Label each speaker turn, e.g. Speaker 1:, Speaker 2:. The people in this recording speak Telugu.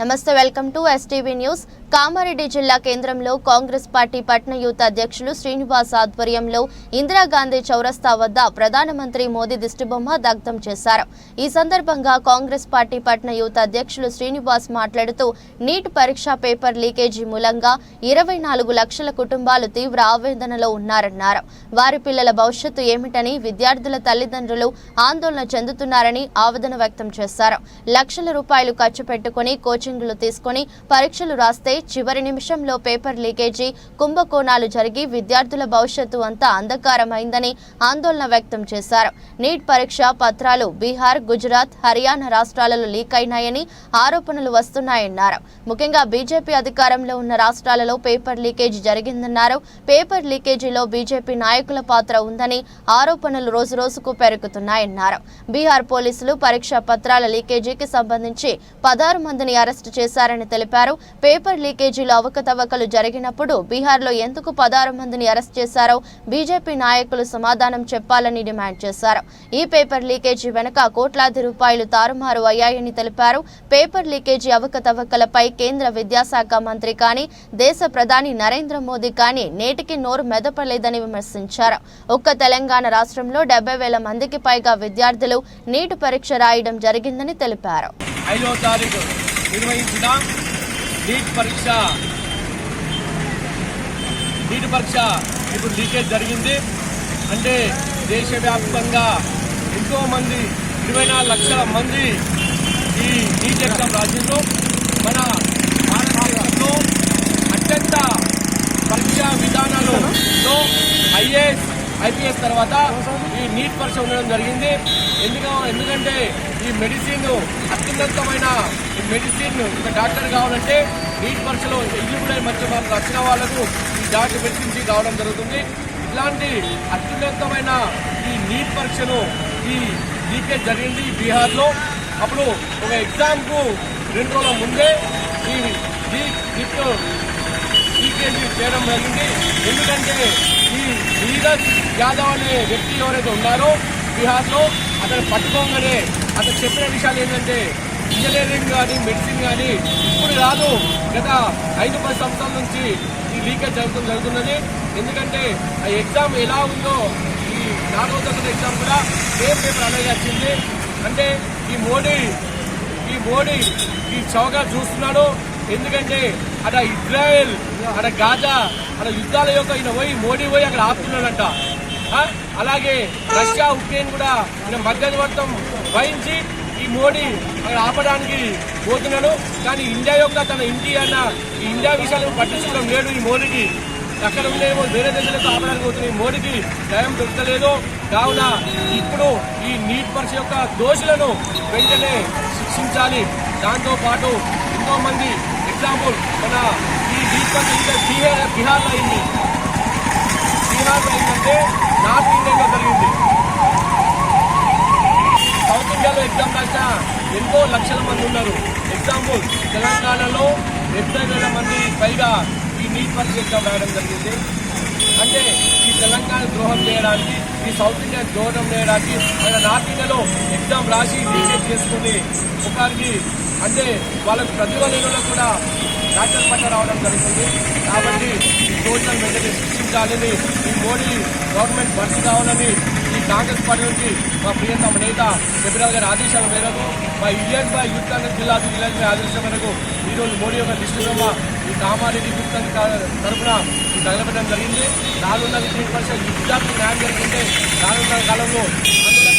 Speaker 1: నమస్తే welcome to STV news Kamareddy జిల్లా కేంద్రంలో కాంగ్రెస్ పార్టీ పట్న యూత్ అధ్యక్షులు శ్రీనివాస్ ఆధ్వర్యంలో ఇందిరాగాంధీ చౌరస్తా వద్ద ప్రధానమంత్రి మోదీ దిష్టిబొమ్మ దగ్ధం చేశారు. ఈ సందర్భంగా కాంగ్రెస్ పార్టీ పట్న యూత్ అధ్యక్షులు శ్రీనివాస్ మాట్లాడుతూ నీట్ పరీక్ష పేపర్ లీకేజీ మూలంగా ఇరవై నాలుగు లక్షల కుటుంబాలు తీవ్ర ఆవేదనలో ఉన్నారన్నారు. వారి పిల్లల భవిష్యత్తు ఏమిటని విద్యార్థుల తల్లిదండ్రులు ఆందోళన చెందుతున్నారని ఆవేదన వ్యక్తం చేశారు. లక్షల రూపాయలు ఖర్చు పెట్టుకుని కోచింగ్లు తీసుకుని పరీక్షలు రాస్తే చివరి నిమిషంలో పేపర్ లీకేజీ కుంభకోణాలు జరిగి విద్యార్థుల భవిష్యత్తు అంతా అంధకారమైందని ఆందోళన వ్యక్తం చేశారు. నీట్ పరీక్ష పత్రాలు బీహార్ గుజరాత్ హర్యానా రాష్ట్రాలలో లీక్ అయినాయని ఆరోపణలు వస్తున్నాయన్నారు. ముఖ్యంగా బీజేపీ అధికారంలో ఉన్న రాష్ట్రాలలో పేపర్ లీకేజీ జరిగిందన్నారు. పేపర్ లీకేజీలో బీజేపీ నాయకుల పాత్ర ఉందని ఆరోపణలు రోజురోజుకు పెరుగుతున్నాయన్నారు. బీహార్ పోలీసులు పరీక్ష పత్రాల లీకేజీకి సంబంధించి పదహారు మందిని అరెస్టు చేశారని తెలిపారు. పేపర్ లీకేజీలో అవకతవకలు జరిగినప్పుడు బీహార్లో ఎందుకు పదహారు మందిని అరెస్ట్ చేశారో బీజేపీ నాయకులు సమాధానం చెప్పాలని డిమాండ్ చేశారు. ఈ పేపర్ లీకేజీ వెనుక కోట్లాది రూపాయలు తారుమారు అయ్యాయని తెలిపారు. పేపర్ లీకేజీ అవకతవకలపై కేంద్ర విద్యాశాఖ మంత్రి కానీ దేశ ప్రధాని నరేంద్ర మోదీ కానీ నేటికి నోరు మెదపలేదని విమర్శించారు. ఒక్క తెలంగాణ రాష్ట్రంలో డెబ్బై వేల మందికి పైగా విద్యార్థులు నీట్ పరీక్ష రాయడం జరిగిందని తెలిపారు.
Speaker 2: తారీఖు నిర్వహించిన నీట్ పరీక్ష. నీటి పరీక్ష. ఇప్పుడు లీకేజ్ జరిగింది. అంటే దేశవ్యాప్తంగా ఎంతోమంది ఇరవై నాలుగు లక్షల మంది ఈ నీట్ ఎగ్జామ్ రాసిండ్రు. ఐపీఎస్ తర్వాత ఈ నీట్ పరీక్ష ఉండడం జరిగింది. ఎందుకు ఎందుకంటే ఈ మెడిసిన్ అత్యున్నతమైన ఈ మెడిసిన్ ఒక డాక్టర్ కావాలంటే నీట్ పరీక్షలో ఎలిజిబుల్ అయిన మంచి మార్కులు వచ్చిన వాళ్ళకు ఈ డాక్టర్ మెడిసిన్స్ కావడం జరుగుతుంది. ఇలాంటి అత్యున్నతమైన ఈ నీట్ పరీక్షను ఈ లీకేజ్ జరిగింది ఈ బీహార్లో. అప్పుడు ఒక ఎగ్జామ్కు రెండు రోజుల ముందే ఈ నీట్ లీకేజ్ చేయడం జరిగింది. ఎందుకంటే ఈ నీరజ్ యాదవ్ అనే వ్యక్తి ఎవరైతే ఉన్నారో బీహార్లో అతను పట్టుకోగానే అతను చెప్పిన విషయాలు ఏంటంటే ఇంజనీరింగ్ కానీ మెడిసిన్ కానీ ఇప్పుడు కాదు గత ఐదు పది సంవత్సరాల నుంచి ఈ లీకేజ్ జరుగుతుంది జరుగుతున్నది. ఎందుకంటే ఆ ఎగ్జామ్ ఎలా ఉందో ఈ నాలుగో తరగతి ఎగ్జామ్ కూడా సేమ్ పేపర్ అలాగే వచ్చింది. అంటే ఈ మోడీ ఈ మోడీ ఈ చౌక చూస్తున్నాడు. ఎందుకంటే అక్కడ ఇజ్రాయెల్ అక్కడ గాజా అక్కడ యుద్ధాల యొక్క ఈయన పోయి మోడీ పోయి అక్కడ ఆపుతున్నాడంట. అలాగే రష్యా ఉక్రెయిన్ కూడా ఈయన మధ్యవర్తం వహించి ఈ మోడీ అక్కడ ఆపడానికి పోతున్నాడు. కానీ ఇండియా యొక్క తన ఇంటి అన్న ఈ ఇండియా విషయాలను పట్టించుకోవడం లేడు ఈ మోడీకి అక్కడ ఉండేమో వేరే దేశాలకు ఆపడానికి పోతుంది మోడీకి టైం దొరకలేదు. కావున ఇప్పుడు ఈ నీట్ పర్స్ యొక్క దోషులను వెంటనే శిక్షించాలి. దాంతో పాటు ఎంతో మంది ఎగ్జాంపుల్ మన ఈ నీట్ పరీక్ష ఇంకా బీహార్ బీహార్లో అయింది. బీహార్లో అయిందంటే నార్త్ ఇండియాలో జరిగింది. సౌత్ ఇండియాలో ఎగ్జామ్ రాసిన ఎంతో లక్షల మంది ఉన్నారు. ఎగ్జాంపుల్ తెలంగాణలో డెబ్బై వేల మంది పైగా ఈ నీట్ పరీక్ష ఎగ్జామ్ రాయడం జరిగింది. అంటే ఈ తెలంగాణ ద్రోహం చేయడానికి ఈ సౌత్ ఇండియా ద్రోహం చేయడానికి మన నార్త్ ఇండియాలో ఎగ్జామ్ రాసి లీకేజ్ చేసుకుని ఒకరికి అంటే వాళ్ళకు ప్రతిభ లేని కూడా డాక్టర్ పట్ల రావడం జరుగుతుంది. కాబట్టి ఈ దోషాలు వెంటనే శిక్షించాలని ఈ మోడీ గవర్నమెంట్ భర్తీ కావాలని కాంగ్రెస్ పార్టీ నుంచి మా ప్రియతమ నేత ఫిబ్రవరి గారి ఆదేశాల మేరకు మా ఇండియన్ బై యూత్ కాంగ్రెస్ జిల్లా జిల్లా ఆదేశం మేరకు ఈరోజు మోడీ యొక్క దిష్టిలో ఈ కామారెడ్డి యూత్ కాంగ్రెస్ తరఫున తగలబెట్టడం జరిగింది. రానున్న విద్యుత్ పరిషత్ విద్యార్థులు న్యాయం జరుగుతుంటే రానున్న కాలంలో అందులో